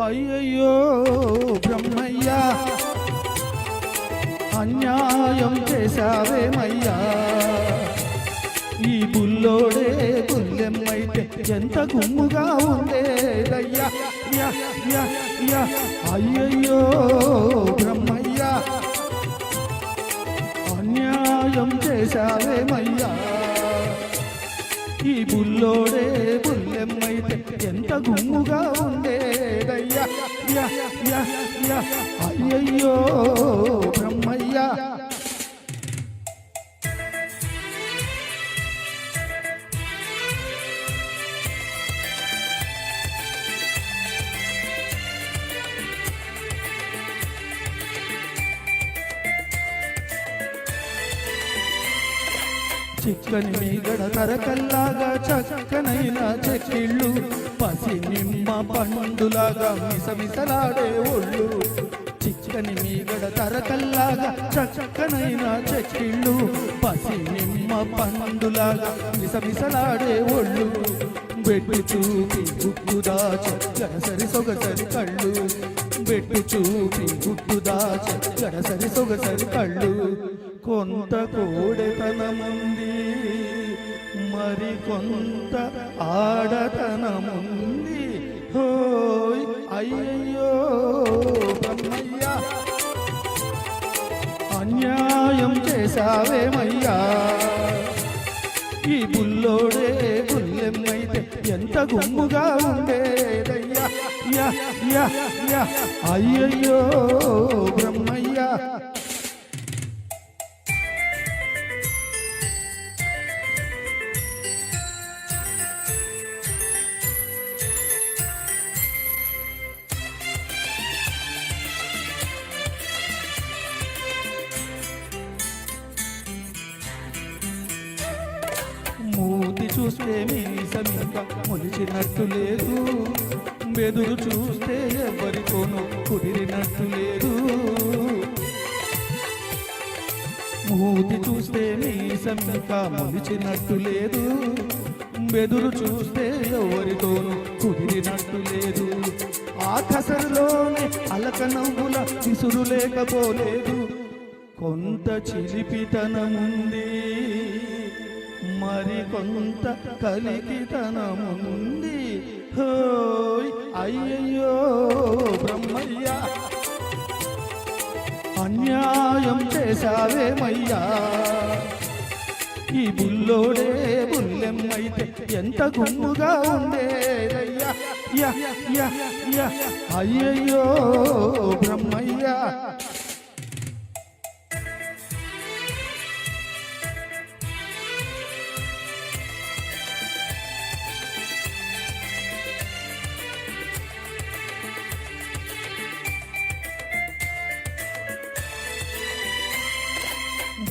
అయ్యయ్యో బ్రహ్మయ్యా. అన్యాయం చేశావేమయ్యా ఈ బుల్లోడే బుల్లెమ్మైతే ఎంత గుమ్ముగా ఉండేదయ్యా. అయ్యయ్యో బ్రహ్మయ్యా. అన్యాయం చేశావేమయ్యా ఈ బుల్లోడే బుల్లెమ్మైతే ఎంత గుమ్ముగా ఉండే యా, యా, చిక్కని మీగడ తరకల్లాగా చక్కనైన చెక్కిళ్ళు పసి నిమ్మ పండులాగా మిసమిసలాడే ఒళ్ళు. చిక్కని మీగడ తరకల్లాగా చక్కనైన చెక్కిళ్ళు పసి నిమ్మ పండులాగా మిసమిసలాడే ఒళ్ళు. బెట్టు చూపి గుట్టు దాచి గడసరి సొగసరి కళ్ళు. బెట్టు చూపి గుట్టు దాచి గడసరి సొగసరి కళ్ళు. కొంత కోడెతనముంది మరికొంత ఆడతనముంది. హోయ్ అయ్యయ్యో బ్రహ్మయ్యా. అన్యాయం చేశావేమయ్యా. ఈ బుల్లోడే బుల్లెమ్మైతే ఎంత గుమ్ముగా ఉండేదయ్యా. యా యా యా. అయ్యయ్యో బ్రహ్మయ్యా. చూస్తే చూస్తే సమీప మునిచినట్టు లేదు. బెదురు చూస్తే ఎవరితోనూ కుదిరినట్టు లేదు. మూతి చూస్తే మీ సమీప మునిచినట్టు లేదు. బెదురు చూస్తే ఎవరితోనూ కుదిరినట్టు లేదు. ఆ కసరులోనే అలక నవ్వుల విసురు లేకపోలేదు. కొంత చిలిపితనముంది. మరి కొంత కలికితనముంది. హోయ్ అయ్యయ్యో బ్రహ్మయ్య. అన్యాయం చేశావేమయ్యా ఈ బుల్లోడే బుల్లెమ్మైతే ఎంత గుమ్ముగా ఉండేదయ్యా. అయ్యయ్యో బ్రహ్మయ్యా.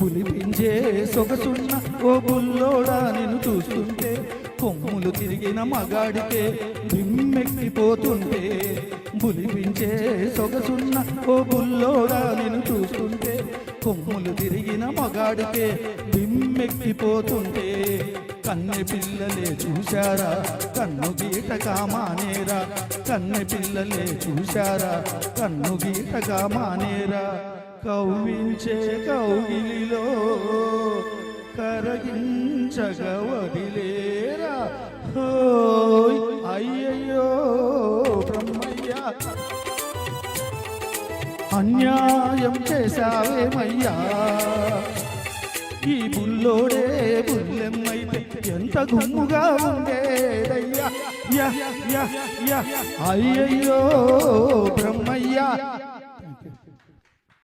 పులిపించే సొగసున్న ఓ బుల్లోడా నిన్ను చూస్తుంటే కొమ్ములు తిరిగిన మగాడికే దిమ్మెక్కిపోతుంటే బులిపించే సొగసున్న ఓ బుల్లోడా నిన్ను చూస్తుంటే కొమ్ములు తిరిగిన మగాడికే దిమ్మెక్కిపోతుంటే కన్నె పిల్లలే చూశారా కన్ను గీట కామానేరా కన్నె పిల్లలే చూశారా కన్ను గీట కామానేరా కౌగించే కౌగిలిలో కరగించగవదిలేరా? అయ్యయ్యో బ్రహ్మయ్యా. అన్యాయం చేశావేమయ్యా? ఈ బుల్లోడే బుల్లెమ్మైతే ఎంత గుమ్ముగా ఉండేదయ్యా? అయ్యయ్యో బ్రహ్మయ్యా.